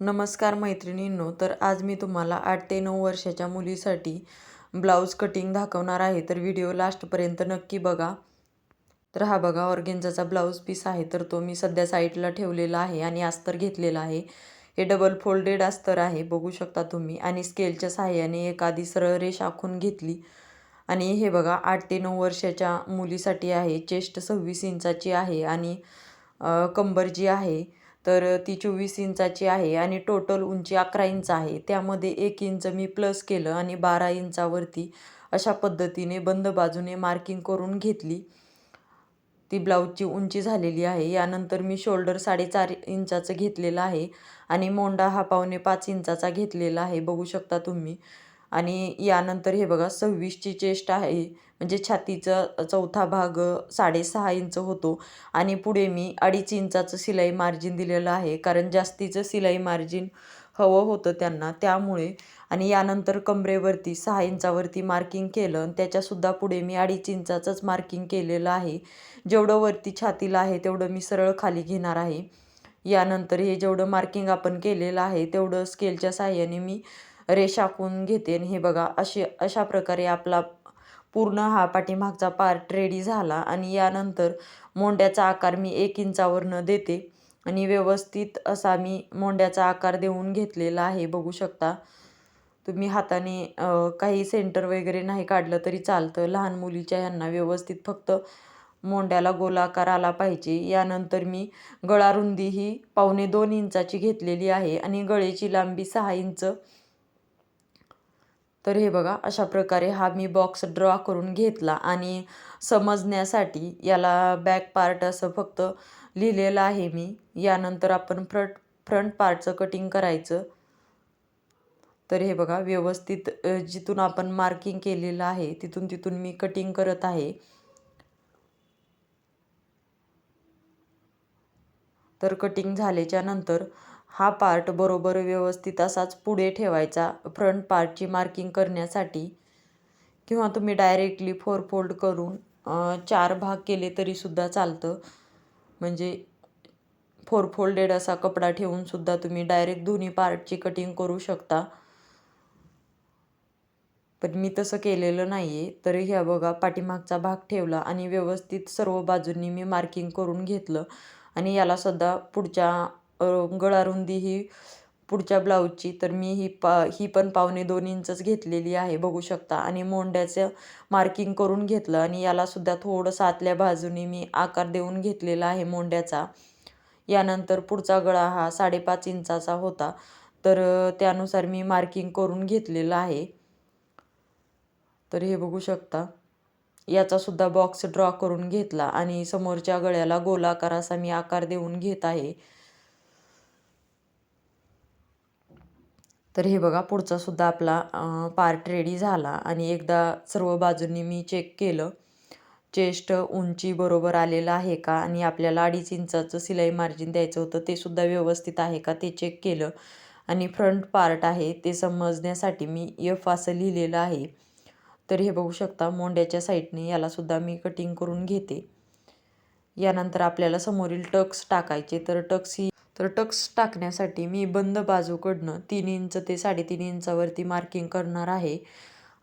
नमस्कार मैत्रिणींनो तर आज मी तुम्हाला आठ ते नऊ वर्षाच्या मुलीसाठी ब्लाऊज कटिंग दाखवणार आहे. तर व्हिडिओ लास्टपर्यंत नक्की बघा. तर हा बघा ऑर्गेन्झाचा ब्लाऊज पीस आहे तर तो मी सध्या साईडला ठेवलेला आहे आणि अस्तर घेतलेला आहे. हे डबल फोल्डेड अस्तर आहे बघू शकता तुम्ही. आणि स्केलच्या सहाय्याने एखादी सरळ रेष आखून घेतली. आणि हे बघा आठ ते नऊ वर्षाच्या मुलीसाठी आहे. चेस्ट सव्वीस इंचाची आहे आणि कंबर जी आहे तर ती चोवीस इंचाची आहे आणि टोटल उंची अकरा इंच आहे. त्यामध्ये एक इंच मी प्लस केलं आणि बारा इंचावरती अशा पद्धतीने बंद बाजूने मार्किंग करून घेतली. ती ब्लाऊजची उंची झालेली आहे. यानंतर मी शोल्डर साडेचार इंचाचं घेतलेलं आहे आणि मोंडा हा पावणे पाच इंचाचा घेतलेला आहे. बघू शकता तुम्ही. आणि यानंतर हे बघा सव्वीसची चेस्ट आहे. म्हणजे छातीचा चौथा भाग साडेसहा इंच होतो. आणि पुढे मी अडीच इंचाचं शिलाई मार्जिन दिलेलं आहे. कारण जास्तीचं शिलाई मार्जिन हवं होतं त्यांना त्यामुळे. आणि यानंतर कमरेवरती सहा इंचावरती मार्किंग केलं. आणि त्याच्यासुद्धा पुढे मी अडीच इंचाचंच मार्किंग केलेलं आहे. जेवढं वरती छातीला आहे तेवढं मी सरळ खाली घेणार आहे. यानंतर हे जेवढं मार्किंग आपण केलेलं आहे तेवढं स्केलच्या साह्याने मी रेषाकून आखून घेते? आणि हे बघा अशी अशा प्रकारे आपला पूर्ण हा पाठीमागचा पार्ट रेडी झाला. आणि यानंतर मोंड्याचा आकार मी एक इंचावरनं देते. आणि व्यवस्थित असा मी मोंड्याचा आकार देऊन घेतलेला आहे बघू शकता. तुम्ही हाताने काही सेंटर वगैरे नाही काढलं तरी चालतं. लहान मुलीच्या यांना व्यवस्थित फक्त मोंड्याला गोलाकार आला पाहिजे. यानंतर मी गळारुंदी ही पावणे दोन इंचाची घेतलेली आहे. आणि गळेची लांबी सहा इंच तर हे बघा अशा प्रकारे हा मी बॉक्स ड्रॉ करून घेतला आणि समजण्यासाठी याला बॅक पार्ट असं फक्त लिहिलेलं आहे मी. यानंतर आपण फ्रंट फ्रंट पार्टचं कटिंग करायचं. तर हे बघा व्यवस्थित जिथून आपण मार्किंग केलेलं आहे तिथून तिथून मी कटिंग करत आहे. तर कटिंग झाल्याच्यानंतर हा पार्ट बरोबर व्यवस्थित असाच पुढे ठेवायचा. फ्रंट पार्टची मार्किंग करण्यासाठी. किंवा तुम्ही डायरेक्टली फोर फोल्ड करून चार भाग केले तरीसुद्धा चालतं. म्हणजे फोर फोल्डेड असा कपडा ठेवूनसुद्धा तुम्ही डायरेक्ट दोन्ही पार्टची कटिंग करू शकता. पण मी तसं केलेलं नाही आहे तरी ह्या बघा पाठीमागचा भाग ठेवला आणि व्यवस्थित सर्व बाजूंनी मी मार्किंग करून घेतलं. आणि यालासुद्धा पुढच्या गळारुंदी ही पुढच्या ब्लाऊजची तर मी ही पा ही पण पावणे दोन इंचच घेतलेली आहे बघू शकता. आणि मोंड्याचं मार्किंग करून घेतलं आणि यालासुद्धा थोडंसं आतल्या बाजूने मी आकार देऊन घेतलेला आहे मोंड्याचा यानंतर पुढचा गळा हा साडेपाच इंचाचा होता. तर त्यानुसार मी मार्किंग करून घेतलेलं आहे. तर हे बघू शकता. याचासुद्धा बॉक्स ड्रॉ करून घेतला आणि समोरच्या गळ्याला गोलाकार असा मी आकार देऊन घेत आहे. तर हे बघा पुढचा सुद्धा आपला पार्ट रेडी झाला. आणि एकदा सर्व बाजूंनी मी चेक केलं. चेस्ट उंची बरोबर आलेलं आहे का? आणि आपल्याला अडीच इंचाचं सिलाई मार्जिन द्यायचं होतं ते सुद्धा व्यवस्थित आहे का? ते चेक केलं. आणि फ्रंट पार्ट आहे ते समजण्यासाठी मी यफ असं लिहिलेलं आहे. तर हे बघू शकता मोंड्याच्या साईडने यालासुद्धा मी कटिंग करून घेते. यानंतर आपल्याला समोरील टक्स टाकायचे. तर टक्स ही तर टक्स टाकण्यासाठी मी बंद बाजूकडनं तीन इंच ते साडेतीन इंचावरती मार्किंग करणार आहे.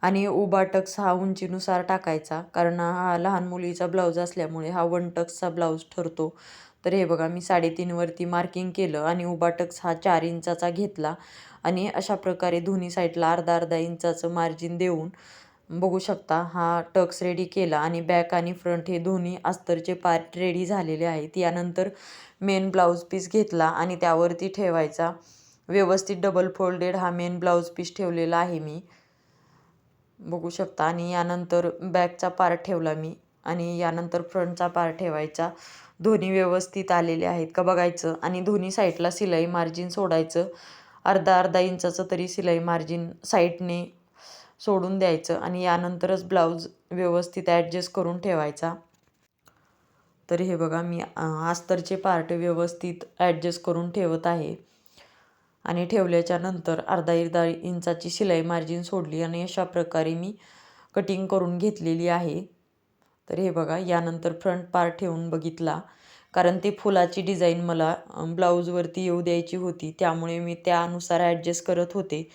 आणि उभा टक्स हा उंचीनुसार टाकायचा कारण हा लहान मुलीचा ब्लाऊज असल्यामुळे हा वन टक्सचा ब्लाऊज ठरतो. तर हे बघा मी साडेतीनवरती मार्किंग केलं आणि उभा टक्स हा चार इंचाचा घेतला. आणि अशा प्रकारे दोन्ही साईडला अर्धा अर्धा इंचाचं मार्जिन देऊन बघू शकता. हा टक्स रेडी केला आणि बॅक आणि फ्रंट हे दोन्ही अस्तरचे पार्ट रेडी झालेले आहेत. यानंतर मेन ब्लाऊज पीस घेतला आणि त्यावरती ठेवायचा. व्यवस्थित डबल फोल्डेड हा मेन ब्लाऊज पीस ठेवलेला आहे मी. बघू शकता. आणि यानंतर बॅकचा पार्ट ठेवला मी आणि यानंतर फ्रंटचा पार्ट ठेवायचा. दोन्ही व्यवस्थित आलेले आहेत का बघायचं. आणि दोन्ही साईडला सिलाई मार्जिन सोडायचं. अर्धा अर्धा इंचाचं तरी सिलाई मार्जिन साईडने सोडून द्यायचं आणि यानंतरच ब्लाऊज व्यवस्थित ॲडजस्ट करून ठेवायचा. तर हे बघा मी आस्तरचे पार्ट व्यवस्थित ॲडजस्ट करून ठेवत आहे. आणि ठेवल्याच्या नंतर अर्धा अर्धा इंचाची शिलाई मार्जिन सोडली आणि अशा प्रकारे मी कटिंग करून घेतलेली आहे. तर हे बघा यानंतर फ्रंट पार्ट ठेवून बघितला. कारण ते फुलाची डिझाईन मला ब्लाऊजवरती येऊ द्यायची होती. त्यामुळे मी त्यानुसार ॲडजस्ट करत होते.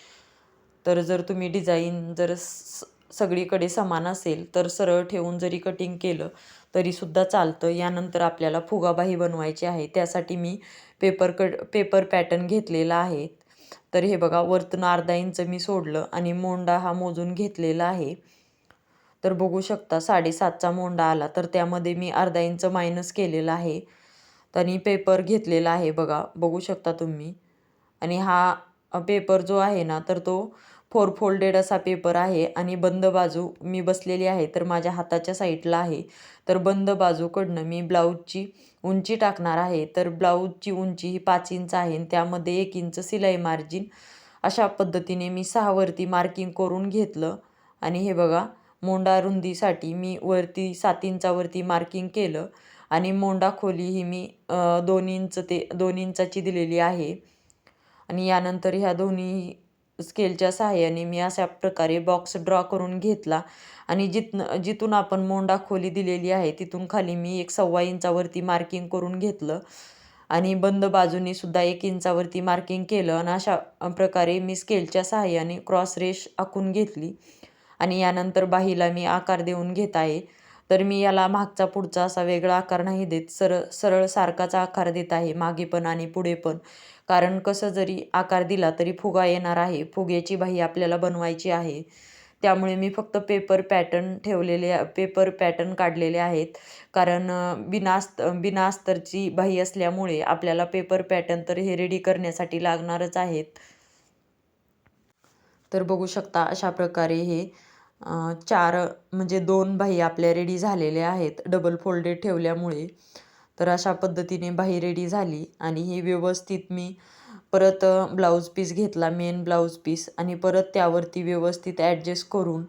तर जर तुम्ही डिझाईन जर स सगळीकडे समान असेल तर सरळ ठेवून जरी कटिंग केलं तरीसुद्धा चालतं. यानंतर आपल्याला फुगाबाही बनवायची आहे. त्यासाठी मी पेपर कट पेपर पॅटर्न घेतलेला आहे. तर हे बघा वरतून अर्धा इंच मी सोडलं आणि मोंडा हा मोजून घेतलेला आहे. तर बघू शकता साडेसातचा मोंडा आला. तर त्यामध्ये मी अर्धा इंच मायनस केलेला आहे. आणि पेपर घेतलेला आहे बघा. बघू शकता तुम्ही. आणि हा पेपर जो आहे ना तर तो फोर फोल्डेड असा पेपर आहे आणि बंद बाजू मी बसलेली आहे तर माझ्या हाताच्या साईडला आहे. तर बंद बाजूकडनं मी ब्लाऊजची उंची टाकणार आहे. तर ब्लाऊजची उंची ही पाच इंच आहे आणि त्यामध्ये एक इंच सिलाई मार्जिन. अशा पद्धतीने मी सहावरती मार्किंग करून घेतलं. आणि हे बघा मोंडा रुंदीसाठी मी वरती सात इंचावरती मार्किंग केलं. आणि मोंडा खोली ही मी दोन इंच ते दोन इंचाची दिलेली आहे. आणि यानंतर ह्या दोन्ही स्केलच्या सहाय्याने मी अशा प्रकारे बॉक्स ड्रॉ करून घेतला. आणि जिथनं जिथून आपण मोंडा खोली दिलेली आहे तिथून खाली मी एक सव्वा इंचावरती मार्किंग करून घेतलं. आणि बंद बाजूने सुद्धा एक इंचावरती मार्किंग केलं आणि अशा प्रकारे मी स्केलच्या सहाय्याने क्रॉस रेश आखून घेतली. आणि यानंतर बाहीला मी आकार देऊन घेत आहे. तर मी याला मागचा पुढचा असा वेगळा आकार नाही देत. सरळ सरळ सारखाच आकार देत आहे मागे पण आणि पुढे पण. कारण कसं जरी आकार दिला तरी फुगा येणार आहे. फुग्याची बाही आपल्याला बनवायची आहे. त्यामुळे मी फक्त पेपर पॅटर्न ठेवलेले पेपर पॅटर्न काढलेले आहेत. कारण बिनास्त बिनास्तरची बाही असल्यामुळे आपल्याला पेपर पॅटर्न तर हे रेडी करण्यासाठी लागणारच आहेत. तर बघू शकता अशा प्रकारे हे चार म्हणजे दोन बाही आपल्या रेडी झालेल्या आहेत डबल फोल्डेड ठेवल्यामुळे. तर अशा पद्धतीने बाही रेडी झाली आणि ही व्यवस्थित मी परत ब्लाऊज पीस घेतला मेन ब्लाऊज पीस आणि परत त्यावरती व्यवस्थित ॲडजस्ट करून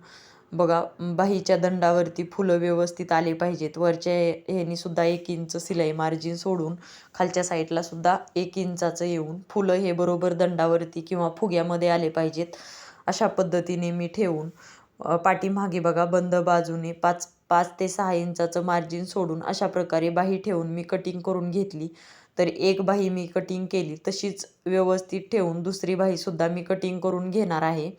बघा बाहीच्या दंडावरती फुलं व्यवस्थित आले पाहिजेत. वरच्या ह्यानी सुद्धा एक इंच सिलाई मार्जिन सोडून खालच्या साईडला सुद्धा एक इंचाचं येऊन फुलं हे बरोबर दंडावरती किंवा फुग्यामध्ये आले पाहिजेत. अशा पद्धतीने मी ठेवून पाठीमागे बघा बंद बाजूने पाच पाच ते सहा इंचाचं मार्जिन सोडून अशा प्रकारे बाही ठेवून मी कटिंग करून घेतली. तर एक बाही मी कटिंग केली तशीच व्यवस्थित ठेवून दुसरी बाहीसुद्धा मी कटिंग करून घेणार आहे.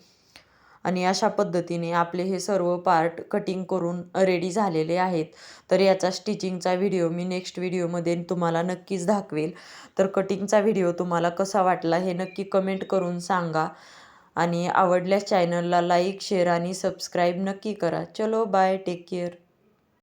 आणि अशा पद्धतीने आपले हे सर्व पार्ट कटिंग करून रेडी झालेले आहेत. तर याचा स्टिचिंगचा व्हिडिओ मी नेक्स्ट व्हिडिओमध्ये तुम्हाला नक्कीच दाखवेल. तर कटिंगचा व्हिडिओ तुम्हाला कसा वाटला हे नक्की कमेंट करून सांगा. आणि आवडल्यास चॅनलला लाईक शेअर आणि सबस्क्राईब नक्की करा. चलो बाय टेक केअर